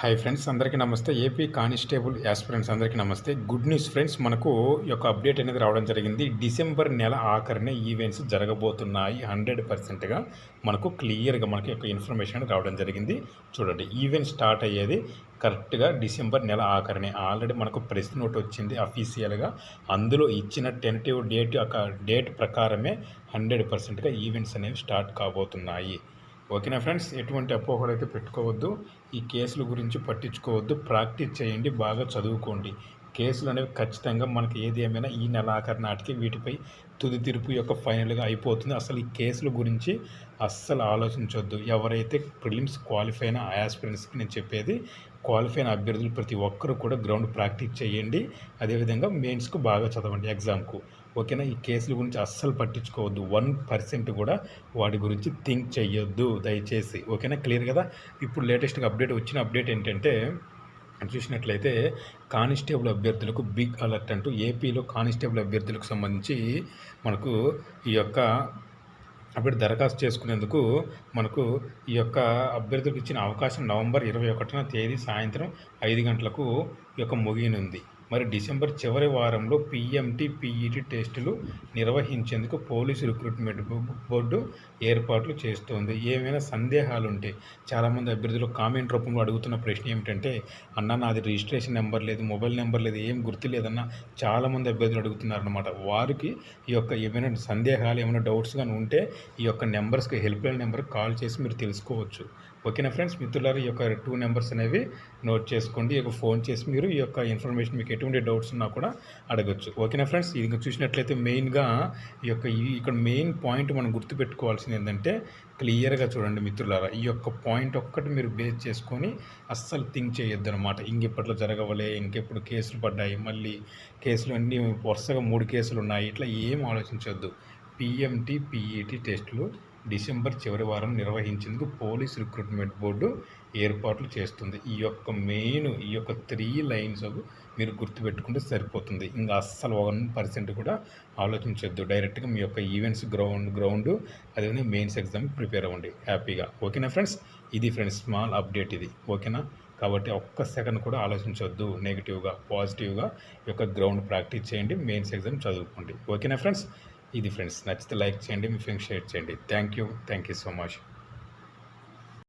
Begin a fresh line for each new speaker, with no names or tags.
Hi friends అందరికీ నమస్తే. AP constable aspirants అందరికీ నమస్తే. గుడ్ న్యూస్ ఫ్రెండ్స్ మనకు యొక్క అప్డేట్ అనేది రావడం జరిగింది. డిసెంబర్ నెల ఆఖరినే ఈవెంట్స్ జరగబోతున్నాయి. హండ్రెడ్ పర్సెంట్గా మనకు క్లియర్గా మనకి యొక్క ఇన్ఫర్మేషన్ రావడం జరిగింది. చూడండి ఈవెంట్ స్టార్ట్ అయ్యేది కరెక్ట్గా డిసెంబర్ నెల ఆఖరినే. ఆల్రెడీ మనకు ప్రెస్ నోట్ వచ్చింది అఫీషియల్గా అందులో ఇచ్చిన టెంటివ్ డేట్ యొక్క డేట్ ప్రకారమే హండ్రెడ్ పర్సెంట్గా ఈవెంట్స్ అనేవి స్టార్ట్ కాబోతున్నాయి. ఓకేనా ఫ్రెండ్స్? ఎటువంటి అపోహలు అయితే పెట్టుకోవద్దు. ఈ కేసుల గురించి పట్టించుకోవద్దు. ప్రాక్టీస్ చేయండి. బాగా చదువుకోండి. కేసులు అనేవి ఖచ్చితంగా మనకి ఏది ఏమైనా ఈ నెలాఖరి నాటికి వీటిపై తుది తీర్పు యొక్క ఫైనల్గా అయిపోతుంది. అసలు ఈ కేసుల గురించి అస్సలు ఆలోచించవద్దు ఎవరైతే ప్రిలిమ్స్ క్వాలిఫై అయిన ఆస్పిరెంట్స్కి నేను చెప్పేది క్వాలిఫై అయిన అభ్యర్థులు ప్రతి ఒక్కరు కూడా గ్రౌండ్ ప్రాక్టీస్ చేయండి. అదేవిధంగా మెయిన్స్కు బాగా చదవండి ఎగ్జామ్కు. ఓకేనా? ఈ కేసుల గురించి అస్సలు పట్టించుకోవద్దు. వన్ పర్సెంట్ కూడా వాటి గురించి థింక్ చేయొద్దు దయచేసి. ఓకేనా? క్లియర్ కదా? ఇప్పుడు లేటెస్ట్గా అప్డేట్ వచ్చిన అప్డేట్ ఏంటంటే చూసినట్లయితే కానిస్టేబుల్ అభ్యర్థులకు బిగ్ అలర్ట్ అంటూ ఏపీలో కానిస్టేబుల్ అభ్యర్థులకు సంబంధించి మనకు ఈ యొక్క అప్పుడు దరఖాస్తు చేసుకునేందుకు మనకు ఈ యొక్క అభ్యర్థులకు ఇచ్చిన అవకాశం నవంబర్ ఇరవై ఒకటిన తేదీ సాయంత్రం ఐదు గంటలకు ఈ యొక్క ముగియనుంది. మరి డిసెంబర్ చివరి వారంలో పీఎంటీ పీఈటీ టెస్టులు నిర్వహించేందుకు పోలీసు రిక్రూట్మెంట్ బోర్డు ఏర్పాట్లు చేస్తోంది. ఏమైనా సందేహాలు ఉంటే చాలామంది అభ్యర్థులు కామెంట్ రూపంలో అడుగుతున్న ప్రశ్న ఏమిటంటే అన్న నాది రిజిస్ట్రేషన్ నెంబర్ లేదు మొబైల్ నెంబర్ లేదు ఏం గుర్తు లేదన్న చాలామంది అభ్యర్థులు అడుగుతున్నారనమాట వారికి ఈ యొక్క ఏమైనా సందేహాలు ఏమైనా డౌట్స్ కానీ ఉంటే ఈ యొక్క నెంబర్స్కి హెల్ప్ లైన్ నెంబర్కి కాల్ చేసి మీరు తెలుసుకోవచ్చు. ఓకేనా ఫ్రెండ్స్? మిత్రులారు ఈ యొక్క టూ నెంబర్స్ అనేవి నోట్ చేసుకోండి. ఈ యొక్క ఫోన్ చేసి మీరు ఈ యొక్క ఇన్ఫర్మేషన్ మీకు ఎటువంటి డౌట్స్ ఉన్నా కూడా అడగచ్చు. ఓకేనా ఫ్రెండ్స్? ఇది చూసినట్లయితే మెయిన్గా ఈ యొక్క ఇక్కడ మెయిన్ పాయింట్ మనం గుర్తుపెట్టుకోవాల్సింది ఏంటంటే క్లియర్గా చూడండి మిత్రులారా. ఈ యొక్క పాయింట్ ఒక్కటి మీరు బేస్ చేసుకొని అస్సలు థింక్ చేయొద్దు అనమాట ఇంకెప్పట్లో జరగవలే ఇంకెప్పుడు కేసులు పడ్డాయి మళ్ళీ కేసులు అన్నీ వరుసగా మూడు కేసులు ఉన్నాయి ఇట్లా ఏం ఆలోచించొద్దు. పిఎంటీ పిఈటీ టెస్టులు డిసెంబర్ చివరి వారం నిర్వహించేందుకు పోలీస్ రిక్రూట్మెంట్ బోర్డు ఏర్పాట్లు చేస్తుంది. ఈ యొక్క మెయిన్ ఈ యొక్క త్రీ లైన్స్ మీరు గుర్తుపెట్టుకుంటే సరిపోతుంది. ఇంకా అస్సలు వన్ పర్సెంట్ కూడా ఆలోచించొద్దు. డైరెక్ట్గా మీ యొక్క ఈవెంట్స్ గ్రౌండ్ గ్రౌండ్ అదేవిధంగా మెయిన్స్ ఎగ్జామ్ ప్రిపేర్ అవ్వండి. హ్యాపీగా. ఓకేనా ఫ్రెండ్స్? ఇది ఫ్రెండ్స్ స్మాల్ అప్డేట్ ఇది. ఓకేనా? కాబట్టి ఒక్క సెకండ్ కూడా ఆలోచించవద్దు నెగిటివ్గా పాజిటివ్గా ఈ యొక్క గ్రౌండ్ ప్రాక్టీస్ చేయండి. మెయిన్స్ ఎగ్జామ్ చదువుకోండి. ఓకేనా ఫ్రెండ్స్? ఇది ఫ్రెండ్స్ నచ్చితే లైక్ చేయండి మీ ఫ్రెండ్స్ షేర్ చేయండి. Thank you thank you so much